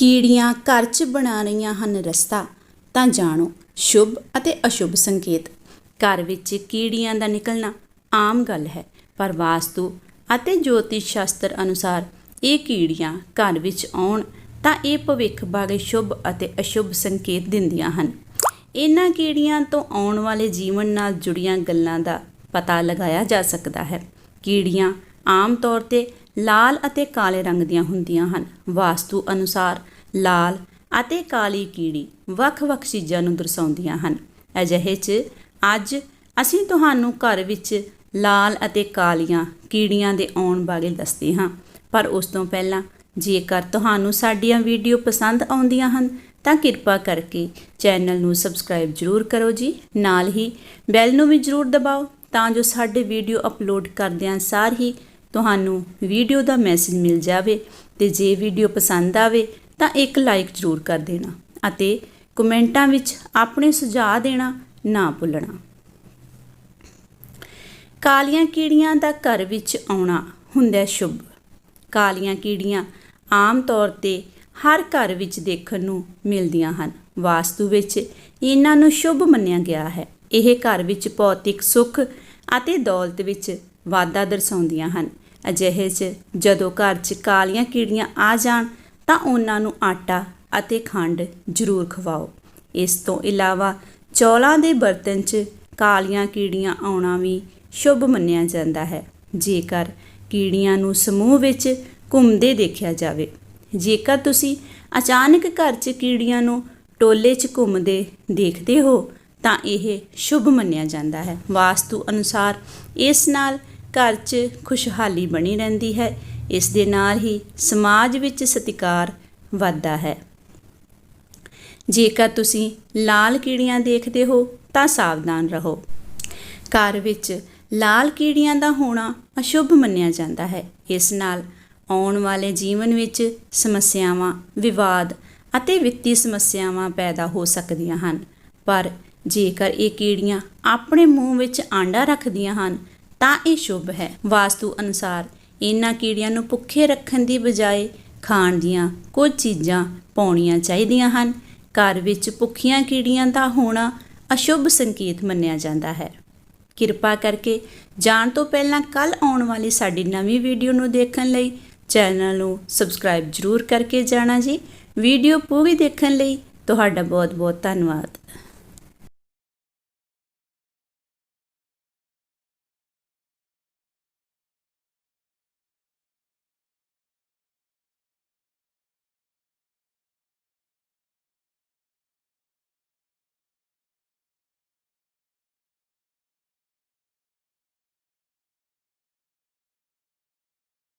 ਕੀੜੀਆਂ ਘਰ 'ਚ ਬਣਾ ਰਹੀਆਂ ਹਨ ਰਸਤਾ, ਤਾਂ ਜਾਣੋ, ਸ਼ੁਭ ਅਤੇ ਅਸ਼ੁਭ ਸੰਕੇਤ। ਘਰ ਵਿੱਚ ਕੀੜੀਆਂ ਦਾ ਨਿਕਲਣਾ ਆਮ ਗੱਲ ਹੈ, ਪਰ ਵਾਸਤੂ ਅਤੇ ਜੋਤਿਸ਼ ਸ਼ਾਸਤਰ ਅਨੁਸਾਰ ਇਹ ਕੀੜੀਆਂ ਘਰ ਵਿੱਚ ਆਉਣ ਤਾਂ ਇਹ ਭਵਿੱਖ ਬਾਰੇ ਸ਼ੁਭ ਅਤੇ ਅਸ਼ੁਭ ਸੰਕੇਤ ਦਿੰਦੀਆਂ ਹਨ। ਇਹਨਾਂ ਕੀੜੀਆਂ ਤੋਂ ਆਉਣ ਵਾਲੇ ਜੀਵਨ ਨਾਲ ਜੁੜੀਆਂ ਗੱਲਾਂ ਦਾ ਪਤਾ ਲਗਾਇਆ ਜਾ ਸਕਦਾ ਹੈ। ਕੀੜੀਆਂ ਆਮ ਤੌਰ ਤੇ ਲਾਲ ਅਤੇ ਕਾਲੇ ਰੰਗ ਦੀਆਂ ਹੁੰਦੀਆਂ ਹਨ। ਵਾਸਤੂ ਅਨੁਸਾਰ ਲਾਲ ਅਤੇ ਕਾਲੀ ਕੀੜੀ ਵੱਖ-ਵੱਖ ਚੀਜ਼ਾਂ ਨੂੰ ਦਰਸਾਉਂਦੀਆਂ ਹਨ। ਅਜਿਹੇ 'ਚ ਅੱਜ ਅਸੀਂ ਤੁਹਾਨੂੰ ਘਰ ਵਿੱਚ ਲਾਲ ਅਤੇ ਕਾਲੀਆਂ ਕੀੜੀਆਂ ਦੇ ਆਉਣ ਬਾਰੇ ਦੱਸਦੇ ਹਾਂ। ਪਰ ਉਸ ਤੋਂ ਪਹਿਲਾਂ ਜੇਕਰ ਤੁਹਾਨੂੰ ਸਾਡੀਆਂ ਵੀਡੀਓ ਪਸੰਦ ਆਉਂਦੀਆਂ ਹਨ, ਤਾਂ ਕਿਰਪਾ ਕਰਕੇ ਚੈਨਲ ਨੂੰ ਸਬਸਕ੍ਰਾਈਬ ਜ਼ਰੂਰ ਕਰੋ ਜੀ। ਨਾਲ ਹੀ ਬੈਲ ਨੂੰ ਵੀ ਜ਼ਰੂਰ ਦਬਾਓ, ਤਾਂ ਜੋ ਸਾਡੇ ਵੀਡੀਓ ਅਪਲੋਡ ਕਰਦਿਆਂ ਸਾਰ ਹੀ ਤੁਹਾਨੂੰ ਵੀਡੀਓ ਦਾ ਮੈਸੇਜ ਮਿਲ ਜਾਵੇ ਤੇ ਜੇ ਵੀਡੀਓ ਪਸੰਦ ਆਵੇ ਤਾਂ ਇੱਕ ਲਾਈਕ ਜ਼ਰੂਰ ਕਰ ਦੇਣਾ ਅਤੇ ਕਮੈਂਟਾਂ ਵਿੱਚ ਆਪਣੇ ਸੁਝਾਅ ਦੇਣਾ ਨਾ ਭੁੱਲਣਾ। ਕਾਲੀਆਂ ਕੀੜੀਆਂ ਦਾ ਘਰ ਵਿੱਚ ਆਉਣਾ ਹੁੰਦਾ ਸ਼ੁਭ। ਕਾਲੀਆਂ ਕੀੜੀਆਂ ਆਮ ਤੌਰ ਤੇ ਹਰ ਘਰ ਵਿੱਚ ਦੇਖਣ ਨੂੰ ਮਿਲਦੀਆਂ ਹਨ। ਵਾਸਤੂ ਵਿੱਚ ਇਹਨਾਂ ਨੂੰ ਸ਼ੁਭ ਮੰਨਿਆ ਗਿਆ ਹੈ। ਇਹ ਘਰ ਵਿੱਚ ਭੌਤਿਕ ਸੁੱਖ ਅਤੇ ਦੌਲਤ ਵਿੱਚ ਵਾਧਾ ਦਰਸਾਉਂਦੀਆਂ ਹਨ। ਅਜਿਹੇ 'ਚ ਜਦੋਂ ਘਰ 'ਚ ਕਾਲੀਆਂ ਕੀੜੀਆਂ ਆ ਜਾਣ, ਤਾਂ ਉਹਨਾਂ ਨੂੰ ਆਟਾ ਅਤੇ ਖੰਡ ਜ਼ਰੂਰ ਖਵਾਓ। ਇਸ ਤੋਂ ਇਲਾਵਾ ਚੌਲਾਂ ਦੇ ਬਰਤਨ 'ਚ ਕਾਲੀਆਂ ਕੀੜੀਆਂ ਆਉਣਾ ਵੀ ਸ਼ੁਭ ਮੰਨਿਆ ਜਾਂਦਾ ਹੈ। ਜੇਕਰ ਕੀੜੀਆਂ ਨੂੰ ਸਮੂਹ ਵਿੱਚ ਘੁੰਮਦੇ ਦੇਖਿਆ ਜਾਵੇ, ਜੇਕਰ ਤੁਸੀਂ ਅਚਾਨਕ ਘਰ 'ਚ ਕੀੜੀਆਂ ਨੂੰ ਟੋਲੇ 'ਚ ਘੁੰਮਦੇ ਦੇਖਦੇ ਹੋ, ਤਾਂ ਇਹ ਸ਼ੁਭ ਮੰਨਿਆ ਜਾਂਦਾ ਹੈ। ਵਾਸਤੂ ਅਨੁਸਾਰ ਇਸ ਨਾਲ ਘਰ 'ਚ ਖੁਸ਼ਹਾਲੀ ਬਣੀ ਰਹਿੰਦੀ ਹੈ। ਇਸ ਦੇ ਨਾਲ ਹੀ ਸਮਾਜ ਵਿੱਚ ਸਤਿਕਾਰ ਵੱਧਦਾ ਹੈ। ਜੇਕਰ ਤੁਸੀਂ ਲਾਲ ਕੀੜੀਆਂ ਦੇਖਦੇ ਹੋ, ਤਾਂ ਸਾਵਧਾਨ ਰਹੋ। ਘਰ ਵਿੱਚ ਲਾਲ ਕੀੜੀਆਂ ਦਾ ਹੋਣਾ ਅਸ਼ੁਭ ਮੰਨਿਆ ਜਾਂਦਾ ਹੈ। ਇਸ ਨਾਲ ਆਉਣ ਵਾਲੇ ਜੀਵਨ ਵਿੱਚ ਸਮੱਸਿਆਵਾਂ, ਵਿਵਾਦ ਅਤੇ ਵਿੱਤੀ ਸਮੱਸਿਆਵਾਂ ਪੈਦਾ ਹੋ ਸਕਦੀਆਂ ਹਨ। ਪਰ ਜੇਕਰ ਇਹ ਕੀੜੀਆਂ ਆਪਣੇ ਮੂੰਹ ਵਿੱਚ ਆਂਡਾ ਰੱਖਦੀਆਂ ਹਨ ਤਾਂ ਇਹ ਸ਼ੁਭ ਹੈ। ਵਾਸਤੂ ਅਨੁਸਾਰ ਇਹਨਾਂ ਕੀੜੀਆਂ ਨੂੰ ਭੁੱਖੇ ਰੱਖਣ ਦੀ ਬਜਾਏ ਖਾਣ ਦੀਆਂ ਕੁਝ ਚੀਜ਼ਾਂ ਪਾਉਣੀਆਂ ਚਾਹੀਦੀਆਂ ਹਨ। ਘਰ ਵਿੱਚ ਭੁੱਖੀਆਂ ਕੀੜੀਆਂ ਦਾ ਹੋਣਾ ਅਸ਼ੁਭ ਸੰਕੇਤ ਮੰਨਿਆ ਜਾਂਦਾ ਹੈ। ਕਿਰਪਾ ਕਰਕੇ ਜਾਣ ਤੋਂ ਪਹਿਲਾਂ ਕੱਲ ਆਉਣ ਵਾਲੀ ਸਾਡੀ ਨਵੀਂ ਵੀਡੀਓ ਨੂੰ ਦੇਖਣ ਲਈ ਚੈਨਲ ਨੂੰ ਸਬਸਕ੍ਰਾਈਬ ਜ਼ਰੂਰ ਕਰਕੇ ਜਾਣਾ ਜੀ। ਵੀਡੀਓ ਪੂਰੀ ਦੇਖਣ ਲਈ ਤੁਹਾਡਾ ਬਹੁਤ ਬਹੁਤ ਧੰਨਵਾਦ।